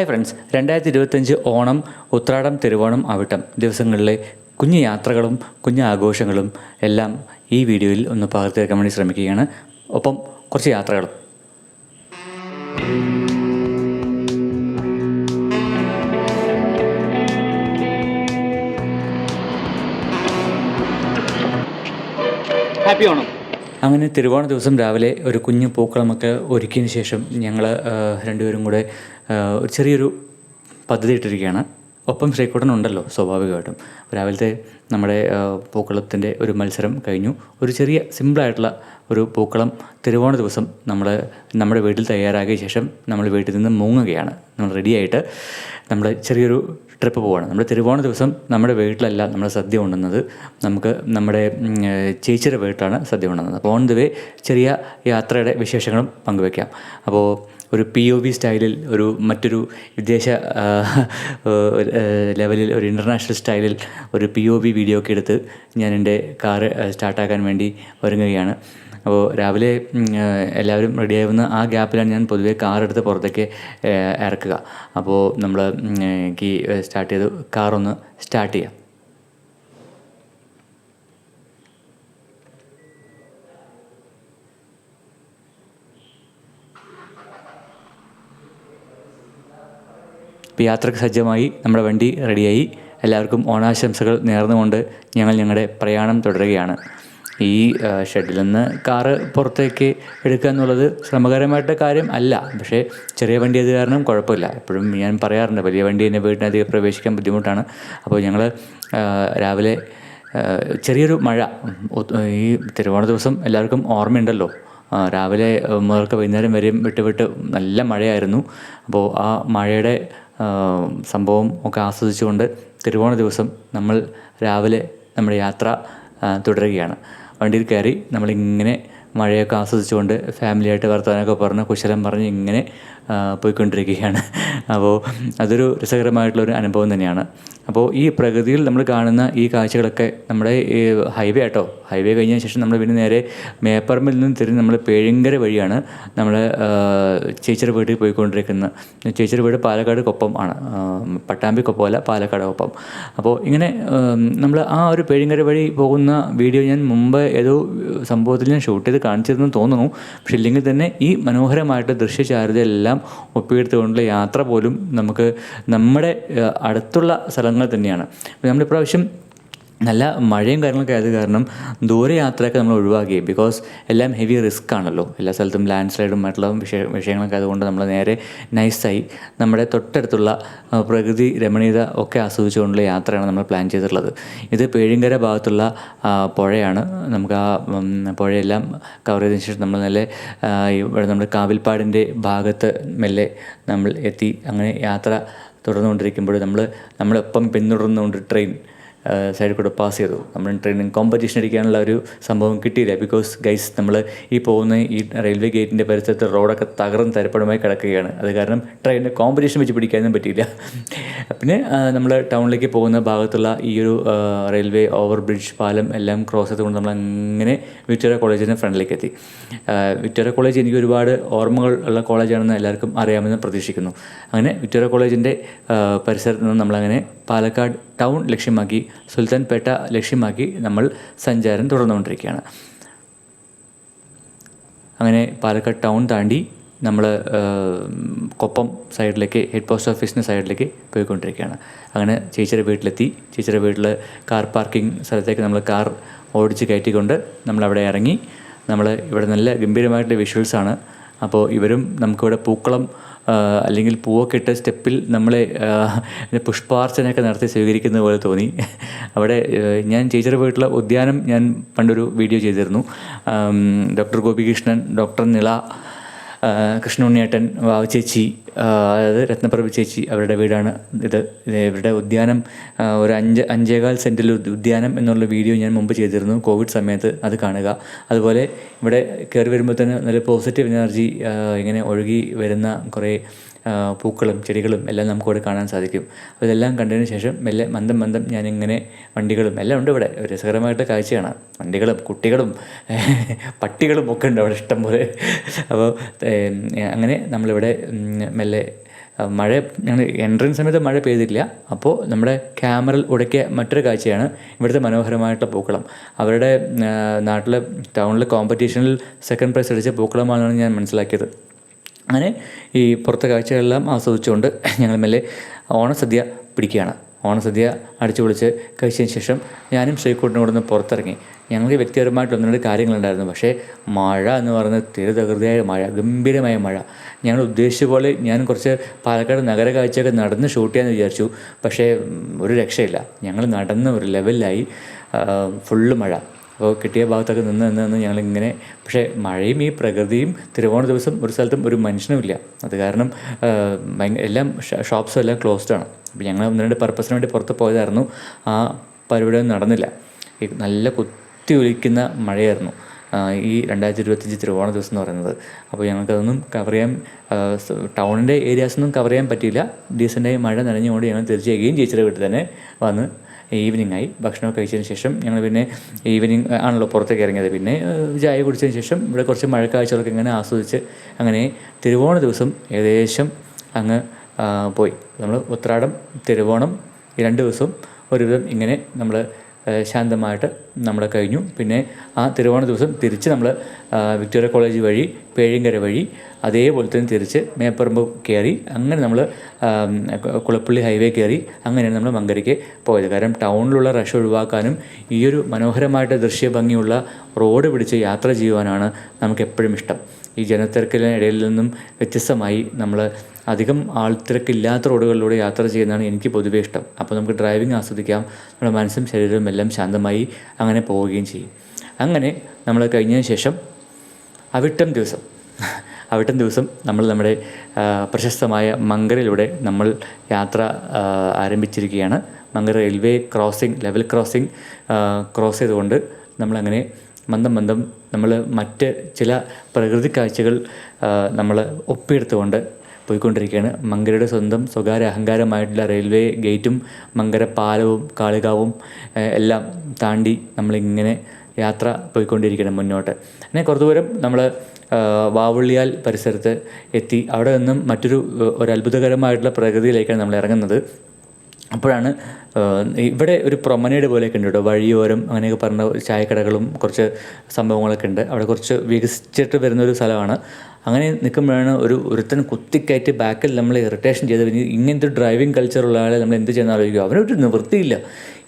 Hi friends രണ്ടായിരത്തി ഇരുപത്തഞ്ച് ഓണം ഉത്രാടം തിരുവോണം അവിട്ടം ദിവസങ്ങളിലെ കുഞ്ഞു യാത്രകളും കുഞ്ഞു ആഘോഷങ്ങളും എല്ലാം ഈ വീഡിയോയിൽ ഒന്ന് പകർത്തി വെക്കാൻ വേണ്ടി ശ്രമിക്കുകയാണ്. ഒപ്പം കുറച്ച് യാത്രകളും. ഹാപ്പി ഓണം അങ്ങനെ തിരുവോണ ദിവസം രാവിലെ ഒരു കുഞ്ഞു പൂക്കളമൊക്കെ ഒരുക്കിയതിന് ശേഷം ഞങ്ങൾ രണ്ടുപേരും കൂടെ ഒരു ചെറിയൊരു പദ്ധതി ഇട്ടിരിക്കുകയാണ്. ഒപ്പം ശ്രീക്കുട്ടൻ ഉണ്ടല്ലോ സ്വാഭാവികമായിട്ടും രാവിലത്തെ നമ്മുടെ പൂക്കളത്തിന്റെ ഒരു മത്സരം കഴിഞ്ഞു. ഒരു ചെറിയ സിമ്പിളായിട്ടുള്ള ഒരു പൂക്കളം തിരുവോണ ദിവസം നമ്മൾ നമ്മുടെ വീട്ടിൽ തയ്യാറാക്കിയ ശേഷം നമ്മൾ വീട്ടിൽ നിന്ന് മുങ്ങുകയാണ്. നമ്മൾ റെഡിയായിട്ട് നമ്മൾ ചെറിയൊരു ട്രിപ്പ് പോവാണ്. നമ്മുടെ തിരുവോണ ദിവസം നമ്മുടെ വീട്ടിലല്ല നമ്മൾ സദ്യ ഉണ്ണുന്നത്. നമുക്ക് നമ്മുടെ ചേച്ചിയുടെ വീട്ടിലാണ് സദ്യ ഉണ്ണുന്നത്. അപ്പോൾ ഓൺ ദി വേ ചെറിയ യാത്രയുടെ വിശേഷങ്ങളും പങ്കുവെക്കാം. അപ്പോൾ ഒരു പി ഒ വി സ്റ്റൈലിൽ ഒരു മറ്റൊരു വിദേശ ലെവലിൽ ഒരു ഇന്റർനാഷണൽ സ്റ്റൈലിൽ ഒരു പി ഒ വി വീഡിയോ ഒക്കെ എടുത്ത് ഞാൻ എന്റെ കാറ് സ്റ്റാർട്ടാക്കാൻ വേണ്ടി ഒരുങ്ങുകയാണ്. അപ്പോൾ രാവിലെ എല്ലാവരും റെഡി എല്ലാവരും റെഡിയാവുന്ന ആ ഗ്യാപ്പിലാണ് ഞാൻ പൊതുവേ കാർ എടുത്ത് പുറത്തേക്ക് ഇറക്കുക. അപ്പോൾ നമ്മൾ കീ സ്റ്റാർട്ട് ചെയ്ത് കാർ ഒന്ന് സ്റ്റാർട്ട് ചെയ്യാം. യാത്രയ്ക്ക് സജ്ജമായി നമ്മുടെ വണ്ടി റെഡിയായി എല്ലാവർക്കും ഓണാശംസകൾ നേർന്നുകൊണ്ട് ഞങ്ങൾ ഞങ്ങളുടെ പ്രയാണം തുടരുകയാണ്. ഈ ഷെഡിൽ നിന്ന് കാറ് പുറത്തേക്ക് എടുക്കുക എന്നുള്ളത് ശ്രമകരമായിട്ട് കാര്യം അല്ല. പക്ഷേ ചെറിയ വണ്ടി അത് കാരണം കുഴപ്പമില്ല. എപ്പോഴും ഞാൻ പറയാറുണ്ട് വലിയ വണ്ടി എന്റെ വീട്ടിനധികം പ്രവേശിക്കാൻ ബുദ്ധിമുട്ടാണ്. അപ്പോൾ ഞങ്ങൾ രാവിലെ ചെറിയൊരു മഴ. ഈ തിരുവോണ ദിവസം എല്ലാവർക്കും ഓർമ്മയുണ്ടല്ലോ. രാവിലെ മുതൽക്ക് വൈകുന്നേരം വരെയും വിട്ട് വിട്ട് നല്ല മഴയായിരുന്നു. അപ്പോൾ ആ മഴയുടെ സംഭവം ഒക്കെ ആസ്വദിച്ചുകൊണ്ട് തിരുവോണ ദിവസം നമ്മൾ രാവിലെ നമ്മുടെ യാത്ര തുടരുകയാണ്. വണ്ടിയിൽ കയറി നമ്മളിങ്ങനെ മഴയൊക്കെ ആസ്വദിച്ചുകൊണ്ട് ഫാമിലിയായിട്ട് വർത്തമാനമൊക്കെ പറഞ്ഞ് കുശലം പറഞ്ഞ് ഇങ്ങനെ പോയിക്കൊണ്ടിരിക്കുകയാണ്. അപ്പോൾ അതൊരു രസകരമായിട്ടുള്ളൊരു അനുഭവം തന്നെയാണ്. അപ്പോൾ ഈ പ്രകൃതിയിൽ നമ്മൾ കാണുന്ന ഈ കാഴ്ചകളൊക്കെ നമ്മുടെ ഈ ഹൈവേ ആട്ടോ ഹൈവേ കഴിഞ്ഞ ശേഷം നമ്മൾ പിന്നെ നേരെ മേപ്പറമ്പിൽ നിന്ന് തിരിഞ്ഞ് നമ്മൾ പേഴിങ്കര വഴിയാണ് നമ്മൾ ചേച്ചിയുടെ വീട്ടിൽ പോയിക്കൊണ്ടിരിക്കുന്നത്. ചേച്ചിയുടെ വീട് പാലക്കാട് കൊപ്പം ആണ്. പട്ടാമ്പി കൊപ്പമല്ല പാലക്കാട് കൊപ്പം അപ്പോൾ ഇങ്ങനെ നമ്മൾ ആ ഒരു പേഴിങ്കര വഴി പോകുന്ന വീഡിയോ ഞാൻ മുമ്പ് ഏതോ സംഭവത്തിൽ ഞാൻ ഷൂട്ട് ചെയ്ത് കാണിച്ചിരുന്നു തോന്നുന്നു. പക്ഷെ ഇല്ലെങ്കിൽ തന്നെ ഈ മനോഹരമായിട്ട് ദൃശ്യചാരുതയെല്ലാം ഒപ്പിയെടുത്തുകൊണ്ടുള്ള യാത്ര പോലും നമുക്ക് നമ്മുടെ അടുത്തുള്ള സ്ഥലങ്ങൾ തന്നെയാണ്. നമ്മളിപ്രാവശ്യം നല്ല മഴയും കാര്യങ്ങളൊക്കെ ആയത് കാരണം ദൂരെ യാത്രയൊക്കെ നമ്മൾ ഒഴിവാക്കി. ബിക്കോസ് എല്ലാം ഹെവി റിസ്ക് ആണല്ലോ. എല്ലാ സ്ഥലത്തും ലാൻഡ് സ്ലൈഡും മറ്റുള്ള വിഷയ വിഷയങ്ങളൊക്കെ ആയതുകൊണ്ട് നമ്മൾ നേരെ നൈസായി നമ്മുടെ തൊട്ടടുത്തുള്ള പ്രകൃതി രമണീയത ഒക്കെ ആസ്വദിച്ചുകൊണ്ടുള്ള യാത്രയാണ് നമ്മൾ പ്ലാൻ ചെയ്തിട്ടുള്ളത്. ഇത് പേഴിങ്കര ഭാഗത്തുള്ള പുഴയാണ്. നമുക്ക് ആ പുഴയെല്ലാം കവർ ചെയ്തതിന് ശേഷം നമ്മൾ നല്ല ഇവിടെ നമ്മുടെ കാവിൽപ്പാടിന്റെ ഭാഗത്ത് മെല്ലെ നമ്മൾ എത്തി. അങ്ങനെ യാത്ര തുടർന്നുകൊണ്ടിരിക്കുമ്പോൾ നമ്മൾ നമ്മളൊപ്പം പിന്തുടർന്നുകൊണ്ട് ട്രെയിൻ സൈഡിൽ കൂടെ പാസ് ചെയ്തു. നമ്മൾ ട്രെയിനിങ് കോമ്പറ്റീഷൻ അടിക്കാനുള്ള ഒരു സംഭവം കിട്ടിയില്ല. ബിക്കോസ് ഗൈസ് നമ്മൾ ഈ പോകുന്ന ഈ റെയിൽവേ ഗേറ്റിന്റെ പരിസരത്ത് റോഡൊക്കെ തകർന്ന് തരപ്പടമായി കിടക്കുകയാണ്. അത് കാരണം ട്രെയിനിന്റെ കോമ്പറ്റീഷൻ വെച്ച് പിടിക്കാനും പറ്റിയില്ല. പിന്നെ നമ്മൾ ടൗണിലേക്ക് പോകുന്ന ഭാഗത്തുള്ള ഈ ഒരു റെയിൽവേ ഓവർ ബ്രിഡ്ജ് പാലം എല്ലാം ക്രോസ് ചെയ്തുകൊണ്ട് നമ്മൾ അങ്ങനെ വിക്ടോറിയ കോളേജിന്റെ ഫ്രണ്ടിലേക്ക് എത്തി. വിക്ടോറിയ കോളേജ് എനിക്ക് ഒരുപാട് ഓർമ്മകൾ ഉള്ള കോളേജാണെന്ന് എല്ലാവർക്കും അറിയാമെന്ന് പ്രതീക്ഷിക്കുന്നു. അങ്ങനെ വിക്ടോറിയ കോളേജിന്റെ പരിസരത്ത് നിന്ന് നമ്മളങ്ങനെ പാലക്കാട് ടൗൺ ലക്ഷ്യമാക്കി സുൽത്താൻപേട്ട ലക്ഷ്യമാക്കി നമ്മൾ സഞ്ചാരം തുടർന്നുകൊണ്ടിരിക്കുകയാണ്. അങ്ങനെ പാലക്കാട് ടൗൺ താണ്ടി നമ്മൾ കൊപ്പം സൈഡിലേക്ക് ഹെഡ് പോസ്റ്റ് ഓഫീസിന്റെ സൈഡിലേക്ക് പോയിക്കൊണ്ടിരിക്കുകയാണ്. അങ്ങനെ ചേച്ചിയുടെ വീട്ടിലെത്തി. ചേച്ചിയുടെ വീട്ടിൽ കാർ പാർക്കിംഗ് സ്ഥലത്തേക്ക് നമ്മൾ കാർ ഓടിച്ച് കയറ്റിക്കൊണ്ട് നമ്മളവിടെ ഇറങ്ങി. നമ്മൾ ഇവിടെ നല്ല ഗംഭീരമായിട്ടുള്ള വിഷ്വൽസാണ്. അപ്പോൾ ഇവരും നമുക്കിവിടെ പൂക്കളം അല്ലെങ്കിൽ പൂവൊക്കെ ഇട്ട സ്റ്റെപ്പിൽ നമ്മളെ പുഷ്പാർച്ചനയൊക്കെ നടത്തി സ്വീകരിക്കുന്ന പോലെ തോന്നി. അവിടെ ഞാൻ ചേച്ചിയുടെ പോയിട്ടുള്ള ഉദ്യാനം ഞാൻ പണ്ടൊരു വീഡിയോ ചെയ്തിരുന്നു. ഡോക്ടർ ഗോപികൃഷ്ണൻ ഡോക്ടർ നിള കൃഷ്ണുണ്ണിയേട്ടൻ വാവ് ചേച്ചി അതായത് രത്നപ്രഭ ചേച്ചി അവരുടെ വീടാണ് ഇത്. ഇവരുടെ ഉദ്യാനം ഒരു അഞ്ച് അഞ്ചേകാൽ സെന്റിൽ ഉദ്യാനം എന്നുള്ള വീഡിയോ ഞാൻ മുമ്പ് ചെയ്തിരുന്നു. കോവിഡ് സമയത്ത് അത് കാണുക. അതുപോലെ ഇവിടെ കയറി വരുമ്പോൾ തന്നെ നല്ല പോസിറ്റീവ് എനർജി ഇങ്ങനെ ഒഴുകി വരുന്ന കുറേ പൂക്കളും ചെടികളും എല്ലാം നമുക്കിവിടെ കാണാൻ സാധിക്കും. അപ്പോൾ ഇതെല്ലാം കണ്ടതിന് ശേഷം മെല്ലെ മന്ദം മന്ദം ഞാനിങ്ങനെ വണ്ടികളും എല്ലാം ഉണ്ട് ഇവിടെ. രസകരമായിട്ട് കാഴ്ചയാണ്. വണ്ടികളും കുട്ടികളും പട്ടികളും ഒക്കെ ഉണ്ട് അവിടെ ഇഷ്ടം പോലെ. അപ്പോൾ അങ്ങനെ നമ്മളിവിടെ മെല്ലെ മഴ ഞങ്ങൾ എൻട്രൻസ് സമയത്ത് മഴ പെയ്തില്ല അപ്പോൾ നമ്മുടെ ക്യാമറയിൽ ഉടക്കിയ മറ്റൊരു കാഴ്ചയാണ് ഇവിടുത്തെ മനോഹരമായിട്ടുള്ള പൂക്കളം. അവരുടെ നാട്ടിലെ ടൗണിലെ കോമ്പറ്റീഷനിൽ സെക്കൻഡ് പ്രൈസ് അടിച്ച പൂക്കളമാണെന്നാണ് ഞാൻ മനസ്സിലാക്കിയത്. അങ്ങനെ ഈ പുറത്തെ കാഴ്ചകളെല്ലാം ആസ്വദിച്ചുകൊണ്ട് ഞങ്ങൾ മെല്ലെ ഓണസദ്യ പിടിക്കുകയാണ്. ഓണസദ്യ അടിച്ചു പൊളിച്ച് കഴിച്ചതിന് ശേഷം ഞാനും ശ്രീകുട്ടിനും കൂടെ ഒന്ന് പുറത്തിറങ്ങി. ഞങ്ങൾക്ക് വ്യക്തിപരമായിട്ട് ഒന്ന് രണ്ട് കാര്യങ്ങളുണ്ടായിരുന്നു. പക്ഷേ മഴ എന്ന് പറയുന്നത് തിരുതകൃതിയായ മഴ ഗംഭീരമായ മഴ. ഞങ്ങൾ ഉദ്ദേശിച്ച പോലെ ഞാൻ കുറച്ച് പാലക്കാട് നഗര കാഴ്ചയൊക്കെ നടന്ന് ഷൂട്ട് ചെയ്യാമെന്ന് വിചാരിച്ചു. പക്ഷേ ഒരു രക്ഷയില്ല. ഞങ്ങൾ നടന്ന് ഒരു ലെവലിലായി ഫുള്ള് മഴ. കിട്ടിയ ഭാഗത്തൊക്കെ നിന്ന് നിന്ന് നിന്ന് ഞങ്ങളിങ്ങനെ പക്ഷേ മഴയും ഈ പ്രകൃതിയും തിരുവോണ ദിവസം ഒരു സ്ഥലത്തും ഒരു മനുഷ്യനുമില്ല. അത് കാരണം എല്ലാം ഷോപ്സും എല്ലാം ക്ലോസ്ഡ് ആണ്. അപ്പോൾ ഞങ്ങൾ ഒന്ന് രണ്ട് പർപ്പസിന് വേണ്ടി പുറത്ത് പോയതായിരുന്നു. ആ പരിപാടിയൊന്നും നടന്നില്ല. നല്ല കുത്തി ഒലിക്കുന്ന മഴയായിരുന്നു. ഈ രണ്ടായിരത്തി ഇരുപത്തഞ്ച് തിരുവോണ ദിവസം എന്ന് പറയുന്നത്. അപ്പോൾ ഞങ്ങൾക്കതൊന്നും കവർ ചെയ്യാൻ ടൗണിന്റെ ഏരിയാസൊന്നും കവർ ചെയ്യാൻ പറ്റിയില്ല. ഡീസന്റായി മഴ നനഞ്ഞുകൊണ്ട് ഞങ്ങൾ തിരിച്ചേക്കുകയും ചേച്ചിയുടെ വീട്ടിൽ തന്നെ വന്ന് ഈവനിങ് ആയി ഭക്ഷണം കഴിച്ചതിന് ശേഷം ഞങ്ങൾ പിന്നെ ഈവനിങ് ആണല്ലോ പുറത്തേക്ക് ഇറങ്ങിയത്. പിന്നെ ചായ കുടിച്ചതിന് ശേഷം ഇവിടെ കുറച്ച് മഴക്കാഴ്ചകളൊക്കെ ഇങ്ങനെ ആസ്വദിച്ച് അങ്ങനെ തിരുവോണ ദിവസം ഏകദേശം അങ്ങ് പോയി. നമ്മൾ ഉത്രാടം തിരുവോണം ഈ രണ്ട് ദിവസവും ഒരുവിധം ഇങ്ങനെ നമ്മൾ ശാന്തമായിട്ട് നമ്മൾ കഴിഞ്ഞു. പിന്നെ ആ തിരുവോണ ദിവസം തിരിച്ച് നമ്മൾ വിക്ടോറിയ കോളേജ് വഴി പേഴിങ്കര വഴി അതേപോലെ തന്നെ തിരിച്ച് മേപ്പറമ്പ് കയറി അങ്ങനെ നമ്മൾ കുളപ്പള്ളി ഹൈവേ കയറി അങ്ങനെയാണ് നമ്മൾ മങ്കരയ്ക്ക് പോയത്. കാരണം ടൗണിലുള്ള റഷ് ഒഴിവാക്കാനും ഈ ഒരു മനോഹരമായിട്ട് ദൃശ്യഭംഗിയുള്ള റോഡ് പിടിച്ച് യാത്ര ചെയ്യുവാനാണ് നമുക്ക് എപ്പോഴും ഇഷ്ടം. ഈ ജനത്തിരക്കിലിടയിൽ നിന്നും വ്യത്യസ്തമായി നമ്മൾ അധികം ആൾത്തിരക്കില്ലാത്ത റോഡുകളിലൂടെ യാത്ര ചെയ്യുന്നതാണ് എനിക്ക് പൊതുവേ ഇഷ്ടം. അപ്പോൾ നമുക്ക് ഡ്രൈവിംഗ് ആസ്വദിക്കാം. നമ്മുടെ മനസ്സും ശരീരവും എല്ലാം ശാന്തമായി അങ്ങനെ പോവുകയും ചെയ്യും. അങ്ങനെ നമ്മൾ കഴിഞ്ഞതിന് ശേഷം അവിട്ടം ദിവസം. അവിട്ടം ദിവസം നമ്മൾ നമ്മുടെ പ്രശസ്തമായ മങ്കരയിലൂടെ നമ്മൾ യാത്ര ആരംഭിച്ചിരിക്കുകയാണ്. Mankara railway crossing level crossing cross ചെയ്തുകൊണ്ട് നമ്മളങ്ങനെ മന്ദം മന്ദം നമ്മൾ മറ്റ് ചില പ്രകൃതി കാഴ്ചകൾ നമ്മൾ ഒപ്പിയെടുത്തുകൊണ്ട് പോയിക്കൊണ്ടിരിക്കുകയാണ്. മങ്കരയുടെ സ്വന്തം സ്വകാര്യ അഹങ്കാരമായിട്ടുള്ള റെയിൽവേ ഗേറ്റും മങ്കര പാലവും കാളികാവും എല്ലാം താണ്ടി നമ്മളിങ്ങനെ യാത്ര പോയിക്കൊണ്ടിരിക്കണം മുന്നോട്ട്. അങ്ങനെ കുറച്ച് ദൂരം നമ്മൾ വാവുള്ളിയാൽ പരിസരത്ത് എത്തി. അവിടെ നിന്നും മറ്റൊരു ഒരു അത്ഭുതകരമായിട്ടുള്ള പ്രകൃതിയിലേക്കാണ് നമ്മൾ ഇറങ്ങുന്നത്. അപ്പോഴാണ് ഇവിടെ ഒരു പ്രൊമനേഡ് പോലെയൊക്കെ ഉണ്ട് കേട്ടോ. വഴിയോരം അങ്ങനെയൊക്കെ പറഞ്ഞ ചായക്കടകളും കുറച്ച് സംഭവങ്ങളൊക്കെ ഉണ്ട്. അവിടെ കുറച്ച് വികസിച്ചിട്ട് വരുന്ന ഒരു സ്ഥലമാണ്. അങ്ങനെ നിൽക്കുമ്പോഴാണ് ഒരു ഒരുത്തൻ കുത്തിക്കയറ്റി ബാക്കിൽ നമ്മൾ ഇറിറ്റേഷൻ ചെയ്ത് ഇങ്ങനത്തെ ഡ്രൈവിംഗ് കൾച്ചറുള്ള ആളെ നമ്മൾ എന്ത് ചെയ്യുന്ന ആലോചിക്കുക അവനൊരു നിവൃത്തിയില്ല.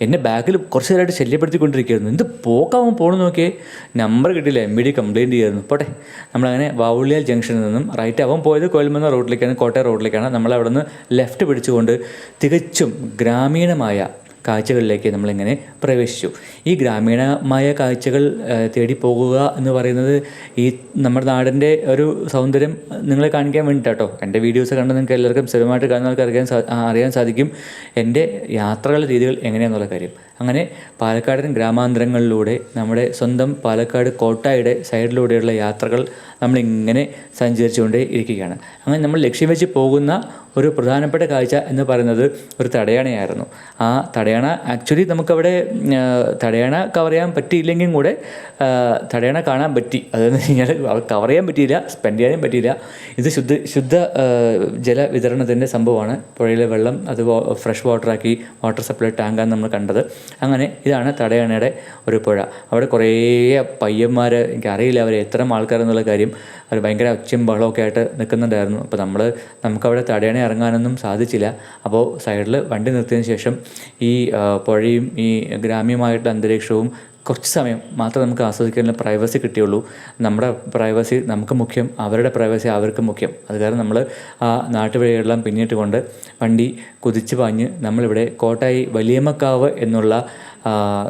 എന്നെ ബാഗിൽ കുറച്ച് നേരമായിട്ട് ശല്യപ്പെടുത്തിക്കൊണ്ടിരിക്കുകയായിരുന്നു. എന്ത് പോക്കാവും പോകണം നോക്കിയേ. നമ്പർ കിട്ടിയില്ല എം ബി ഡി കംപ്ലയിന്റ് ചെയ്യായിരുന്നു. പോട്ടെ. നമ്മളങ്ങനെ വാവുള്ളിയാൽ ജംഗ്ഷനിൽ നിന്നും റൈറ്റ് അവൻ പോയത് കോയൽമന്ന റോഡിലേക്കാണ് കോട്ടയം റോഡിലേക്കാണ് നമ്മൾ അവിടെ നിന്ന് ലെഫ്റ്റ് പിടിച്ചുകൊണ്ട് തികച്ചും ഗ്രാമീണമായ കാഴ്ചകളിലേക്ക് നമ്മളിങ്ങനെ പ്രവേശിച്ചു. ഈ ഗ്രാമീണമായ കാഴ്ചകൾ തേടി പോകുക എന്ന് പറയുന്നത് ഈ നമ്മുടെ നാടിന്റെ ഒരു സൗന്ദര്യം നിങ്ങളെ കാണിക്കാൻ വേണ്ടിയിട്ടാട്ടോ. എന്റെ വീഡിയോസ് കണ്ട് നിങ്ങൾക്ക് എല്ലാവർക്കും സ്ഥിരമായിട്ട് കാണുന്നവർക്ക് അറിയാൻ സാ അറിയാൻ സാധിക്കും. എന്റെ യാത്രകളുടെ രീതികൾ എങ്ങനെയാണെന്നുള്ള കാര്യം. അങ്ങനെ പാലക്കാടൻ ഗ്രാമാന്തരങ്ങളിലൂടെ നമ്മുടെ സ്വന്തം പാലക്കാട് കോട്ടായുടെ സൈഡിലൂടെയുള്ള യാത്രകൾ നമ്മളിങ്ങനെ സഞ്ചരിച്ചുകൊണ്ടേ ഇരിക്കുകയാണ്. അങ്ങനെ നമ്മൾ ലക്ഷ്യം വെച്ച് പോകുന്ന ഒരു പ്രധാനപ്പെട്ട കാഴ്ച എന്ന് പറയുന്നത് ഒരു തടയണയായിരുന്നു. ആ തടയണ ആക്ച്വലി നമുക്കവിടെ തടയണ കവർ ചെയ്യാൻ പറ്റിയില്ലെങ്കിൽ കൂടെ തടയണ കാണാൻ പറ്റി. അതെന്ന് കഴിഞ്ഞാൽ കവർ ചെയ്യാൻ പറ്റിയില്ല സ്പെൻഡ് ചെയ്യാനും പറ്റിയില്ല. ഇത് ശുദ്ധ ശുദ്ധ ജലവിതരണത്തിന്റെ സംഭവമാണ്. പുഴയിലെ വെള്ളം അത് ഫ്രഷ് വാട്ടറാക്കി വാട്ടർ സപ്ലൈ ടാങ്കാണ് നമ്മൾ കണ്ടത്. അങ്ങനെ ഇതാണ് തടയണയുടെ ഒരു പുഴ. അവിടെ കുറേ പയ്യന്മാർ എനിക്കറിയില്ല അവർ എത്ര ആൾക്കാരെന്നുള്ള കാര്യം അവർ ഭയങ്കര ഒച്ചയും ബഹളമൊക്കെ ആയിട്ട് നിൽക്കുന്നുണ്ടായിരുന്നു. അപ്പോൾ നമ്മൾ നമുക്കവിടെ തടയണ ഇറങ്ങാനൊന്നും സാധിച്ചില്ല. അപ്പോൾ സൈഡിൽ വണ്ടി നിർത്തിയതിന് ശേഷം ഈ പുഴയും ഈ ഗ്രാമ്യമായിട്ടുള്ള അന്തരീക്ഷവും കുറച്ച് സമയം മാത്രമേ നമുക്ക് ആസ്വദിക്കാനുള്ള പ്രൈവസി കിട്ടിയുള്ളൂ. നമ്മുടെ പ്രൈവസി നമുക്ക് മുഖ്യം അവരുടെ പ്രൈവസി അവർക്ക് മുഖ്യം. അത് കാരണം നമ്മൾ ആ നാട്ടുവഴികളെല്ലാം പിന്നിട്ട് കൊണ്ട് വണ്ടി കുതിച്ച് പാഞ്ഞ് നമ്മളിവിടെ കോട്ടായി വലിയമ്മക്കാവ് എന്നുള്ള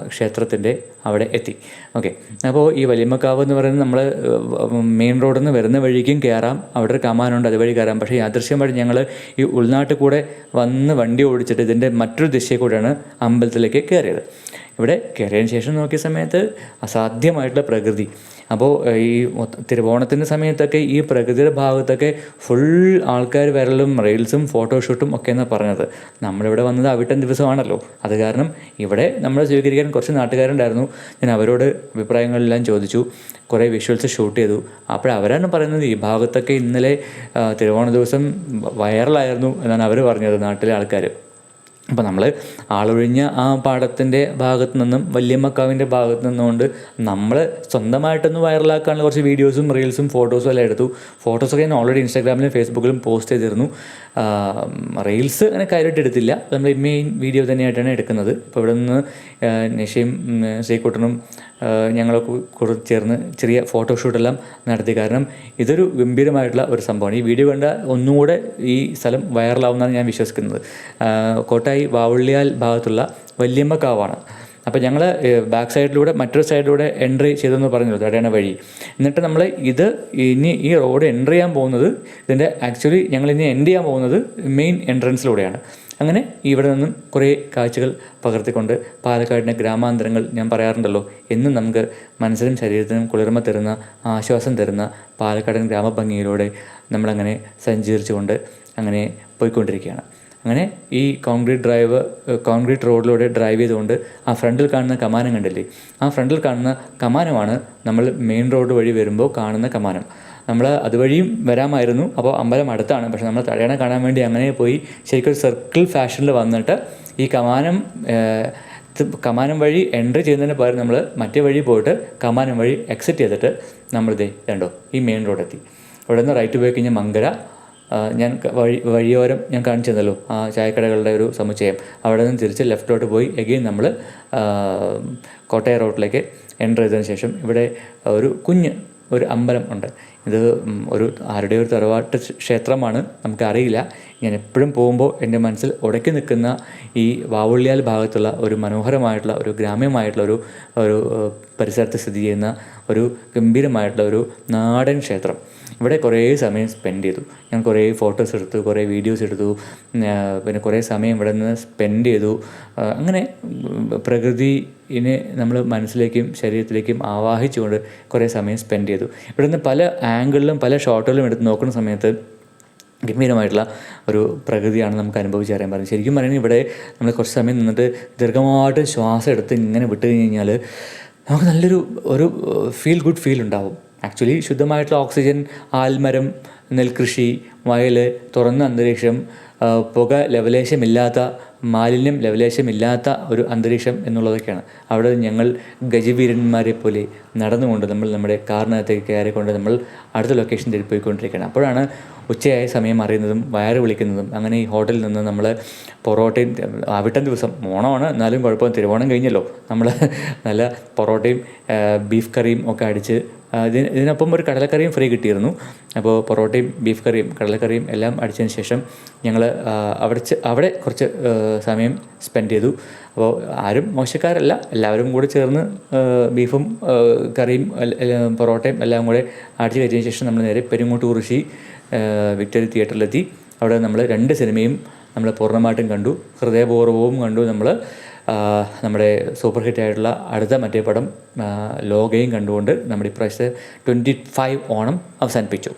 ക്ഷേത്രത്തിന്റെ അവിടെ എത്തി. ഓക്കെ അപ്പോൾ ഈ വലിയമ്മക്കാവ് എന്ന് പറയുന്നത് നമ്മൾ മെയിൻ റോഡിൽ നിന്ന് വരുന്ന വഴിക്കും കയറാം. അവിടെ ഒരു കമാനുണ്ട് അതുവഴി കയറാം. പക്ഷേ യാദൃശ്യമായിട്ട് ഞങ്ങൾ ഈ ഉൾനാട്ടിൽ കൂടെ വന്ന് വണ്ടി ഓടിച്ചിട്ട് ഇതിന്റെ മറ്റൊരു ദിശയിൽ കൂടെയാണ് അമ്പലത്തിലേക്ക് കയറിയത്. ഇവിടെ കയറിയതിന് ശേഷം നോക്കിയ സമയത്ത് അസാധ്യമായിട്ടുള്ള പ്രകൃതി. അപ്പോൾ ഈ തിരുവോണത്തിന്റെ സമയത്തൊക്കെ ഈ പ്രകൃതിയുടെ ഭാഗത്തൊക്കെ ഫുൾ ആൾക്കാർ വരലും റീൽസും ഫോട്ടോഷൂട്ടും ഒക്കെ എന്നാണ് പറഞ്ഞത്. നമ്മളിവിടെ വന്നത് അവിട്ടൻ ദിവസമാണല്ലോ. അത് കാരണം ഇവിടെ നമ്മളെ സ്വീകരിക്കാൻ കുറച്ച് നാട്ടുകാരുണ്ടായിരുന്നു. ഞാൻ അവരോട് അഭിപ്രായങ്ങളെല്ലാം ചോദിച്ചു. കുറേ വിഷ്വൽസ് ഷൂട്ട് ചെയ്തു. അപ്പോൾ അവരാണ് പറയുന്നത് ഈ ഭാഗത്തൊക്കെ ഇന്നലെ തിരുവോണ ദിവസം വൈറലായിരുന്നു എന്നാണ് അവർ പറഞ്ഞത് നാട്ടിലെ ആൾക്കാർ അപ്പോൾ നമ്മൾ ആളൊഴിഞ്ഞ ആ പാടത്തിന്റെ ഭാഗത്തു നിന്നും വല്യമ്മക്കാവിന്റെ ഭാഗത്തു നിന്നുകൊണ്ട് നമ്മൾ സ്വന്തമായിട്ടൊന്ന് വൈറലാക്കാനുള്ള കുറച്ച് വീഡിയോസും റീൽസും ഫോട്ടോസും എല്ലാം എടുത്തു. ഫോട്ടോസൊക്കെ ഞാൻ ഓൾറെഡി ഇൻസ്റ്റാഗ്രാമിലും ഫേസ്ബുക്കിലും പോസ്റ്റ് ചെയ്തിരുന്നു. റീൽസ് അങ്ങനെ കാര്യമായിട്ട് എടുത്തില്ല. നമ്മൾ മെയിൻ വീഡിയോ തന്നെയായിട്ടാണ് എടുക്കുന്നത്. അപ്പോൾ ഇവിടെ നിന്ന് നിഷയും ഉം, ഞങ്ങളൊക്കെ കൂടെ ചേർന്ന് ചെറിയ ഫോട്ടോഷൂട്ടെല്ലാം നടത്തി. കാരണം ഇതൊരു ഗംഭീരമായിട്ടുള്ള ഒരു സംഭവമാണ്. ഈ വീഡിയോ കണ്ട ഒന്നുകൂടെ ഈ സ്ഥലം വൈറലാവുമെന്നാണ് ഞാൻ വിശ്വസിക്കുന്നത്. കോട്ടായി വാവുള്ളിയാൽ ഭാഗത്തുള്ള വല്യമ്മ കാവാണ്. അപ്പോൾ ഞങ്ങൾ ബാക്ക് സൈഡിലൂടെ മറ്റൊരു സൈഡിലൂടെ എൻട്രി ചെയ്തെന്ന് പറഞ്ഞല്ലോ തടയണ വഴി. എന്നിട്ട് നമ്മൾ ഇത് ഇനി ഈ റോഡ് എൻട്രി ചെയ്യാൻ പോകുന്നത് ഇതിന്റെ ആക്ച്വലി ഞങ്ങൾ ഇനി എൻഡ് ചെയ്യാൻ പോകുന്നത് മെയിൻ എൻട്രൻസിലൂടെയാണ് അങ്ങനെ ഇവിടെ നിന്നും കുറേ കാഴ്ചകൾ പകർത്തിക്കൊണ്ട് പാലക്കാടിന്റെ ഗ്രാമാന്തരങ്ങൾ ഞാൻ പറയാറുണ്ടല്ലോ. എന്നും നമുക്ക് മനസ്സിനും ശരീരത്തിനും കുളിർമ തരുന്ന ആശ്വാസം തരുന്ന പാലക്കാടൻ ഗ്രാമഭംഗിയിലൂടെ നമ്മളങ്ങനെ സഞ്ചരിച്ചുകൊണ്ട് അങ്ങനെ പോയിക്കൊണ്ടിരിക്കുകയാണ്. അങ്ങനെ ഈ കോൺക്രീറ്റ് ഡ്രൈവ് കോൺക്രീറ്റ് റോഡിലൂടെ ഡ്രൈവ് ചെയ്തുകൊണ്ട് ആ ഫ്രണ്ടിൽ കാണുന്ന കമാനം കണ്ടില്ലേ? ആ ഫ്രണ്ടിൽ കാണുന്ന കമാനമാണ് നമ്മൾ മെയിൻ റോഡ് വഴി വരുമ്പോൾ കാണുന്ന കമാനം. നമ്മൾ അതുവഴിയും വരാമായിരുന്നു. അപ്പോൾ അമ്പലം അടുത്താണ്. പക്ഷെ നമ്മൾ തടയണ കാണാൻ വേണ്ടി അങ്ങനെ പോയി ശരിക്കും സർക്കിൾ ഫാഷനിൽ വന്നിട്ട് ഈ കമാനം കമാനം വഴി എൻട്രി ചെയ്യുന്നതിന് പകരം നമ്മൾ മറ്റേ വഴി പോയിട്ട് കമാനം വഴി എക്സിറ്റ് ചെയ്തിട്ട് നമ്മളിതേ കണ്ടോ ഈ മെയിൻ റോഡ് എത്തി. അവിടെ നിന്ന് റൈറ്റ് പോയി കഴിഞ്ഞാൽ മങ്കര ഞാൻ വഴി വഴിയോരം ഞാൻ കാണിച്ചു തന്നല്ലോ ആ ചായക്കടകളുടെ ഒരു സമുച്ചയം. അവിടെ നിന്ന് തിരിച്ച് ലെഫ്റ്റോട്ട് പോയി എഗെയിൻ നമ്മൾ കോട്ടയ റോഡിലേക്ക് എന്റർ ചെയ്തതിന് ശേഷം ഇവിടെ ഒരു കുഞ്ഞ് ഒരു അമ്പലം ഉണ്ട്. ഇത് ഒരു ആരുടെ ഒരു തറവാട്ട് ക്ഷേത്രമാണ് നമുക്കറിയില്ല ഞാൻ എപ്പോഴും പോകുമ്പോൾ എന്റെ മനസ്സിൽ ഉടക്കി നിൽക്കുന്ന ഈ വാവുള്ളിയാൽ ഭാഗത്തുള്ള ഒരു മനോഹരമായിട്ടുള്ള ഒരു ഗ്രാമ്യമായിട്ടുള്ള ഒരു ഒരു പരിസരത്ത് സ്ഥിതി ചെയ്യുന്ന ഒരു ഗംഭീരമായിട്ടുള്ള ഒരു നാടൻ ക്ഷേത്രം. ഇവിടെ കുറേ സമയം സ്പെൻഡ് ചെയ്തു. ഞാൻ കുറേ ഫോട്ടോസ് എടുത്തു കുറേ വീഡിയോസ് എടുത്തു. പിന്നെ കുറേ സമയം ഇവിടെ നിന്ന് സ്പെൻഡ് ചെയ്തു. അങ്ങനെ പ്രകൃതിനെ നമ്മൾ മനസ്സിലേക്കും ശരീരത്തിലേക്കും ആവാഹിച്ചുകൊണ്ട് കുറേ സമയം സ്പെൻഡ് ചെയ്തു. ഇവിടെ നിന്ന് പല ആംഗിളിലും പല ഷോട്ടുകളിലും എടുത്ത് നോക്കുന്ന സമയത്ത് ഗംഭീരമായിട്ടുള്ള ഒരു പ്രകൃതിയാണ് നമുക്ക് അനുഭവിച്ച് അറിയാൻ പറയുന്നത് ശരിക്കും പറയുന്നത് ഇവിടെ നമ്മൾ കുറച്ച് സമയം നിന്നിട്ട് ദീർഘമായിട്ട് ശ്വാസം എടുത്ത് ഇങ്ങനെ വിട്ട് കഴിഞ്ഞ് കഴിഞ്ഞാൽ നമുക്ക് നല്ലൊരു ഒരു ഫീൽ ഗുഡ് ഫീൽ ഉണ്ടാവും. ആക്ച്വലി ശുദ്ധമായിട്ടുള്ള ഓക്സിജൻ ആൽമരം നെൽകൃഷി വയൽ തുറന്ന അന്തരീക്ഷം പുക ലവലേശമില്ലാത്ത മാലിന്യം ലവലേശമില്ലാത്ത ഒരു അന്തരീക്ഷം എന്നുള്ളതൊക്കെയാണ്. അവിടെ ഞങ്ങൾ ഗജവീരന്മാരെ പോലെ നടന്നുകൊണ്ട് നമ്മൾ നമ്മുടെ കാറിനകത്തേക്ക് കയറിക്കൊണ്ട് നമ്മൾ അടുത്ത ലൊക്കേഷൻ തേടി പോയിക്കൊണ്ടിരിക്കുകയാണ്. അപ്പോഴാണ് ഉച്ചയായ സമയം അറിയുന്നതും വയറ് വിളിക്കുന്നതും അങ്ങനെ ഈ ഹോട്ടലിൽ നിന്ന് നമ്മൾ പൊറോട്ടയും അവിട്ടം ദിവസം ഓണമാണ് എന്നാലും കുഴപ്പം തിരുവോണം കഴിഞ്ഞല്ലോ. നമ്മൾ നല്ല പൊറോട്ടയും ബീഫ് കറിയും ഒക്കെ അടിച്ച് ഇതിന് ഇതിനൊപ്പം ഒരു കടലക്കറിയും ഫ്രീ കിട്ടിയിരുന്നു. അപ്പോൾ പൊറോട്ടയും ബീഫ് കറിയും കടലക്കറിയും എല്ലാം അടിച്ചതിന് ശേഷം ഞങ്ങൾ അവിടെ അവിടെ കുറച്ച് സമയം സ്പെൻഡ് ചെയ്തു. അപ്പോൾ ആരും മോശക്കാരല്ല എല്ലാവരും കൂടെ ചേർന്ന് ബീഫും കറിയും പൊറോട്ടയും എല്ലാം കൂടെ അടിച്ച് കഴിഞ്ഞതിന് ശേഷം നമ്മൾ നേരെ പെരുങ്ങോട്ട് കുറിശി വിക്ടറി തിയേറ്ററിലെത്തി. അവിടെ നമ്മൾ രണ്ട് സിനിമയും നമ്മൾ പൂർണമായിട്ടും കണ്ടു. ഹൃദയപൂർവവും കണ്ടു നമ്മൾ നമ്മുടെ സൂപ്പർ ഹിറ്റായിട്ടുള്ള അടുത്ത മറ്റേ പടം ലോകയും കണ്ടുകൊണ്ട് നമ്മുടെ ഇപ്രാവശ്യത്തെ ട്വന്റി ഫൈവ് ഓണം അവസാനിപ്പിച്ചു.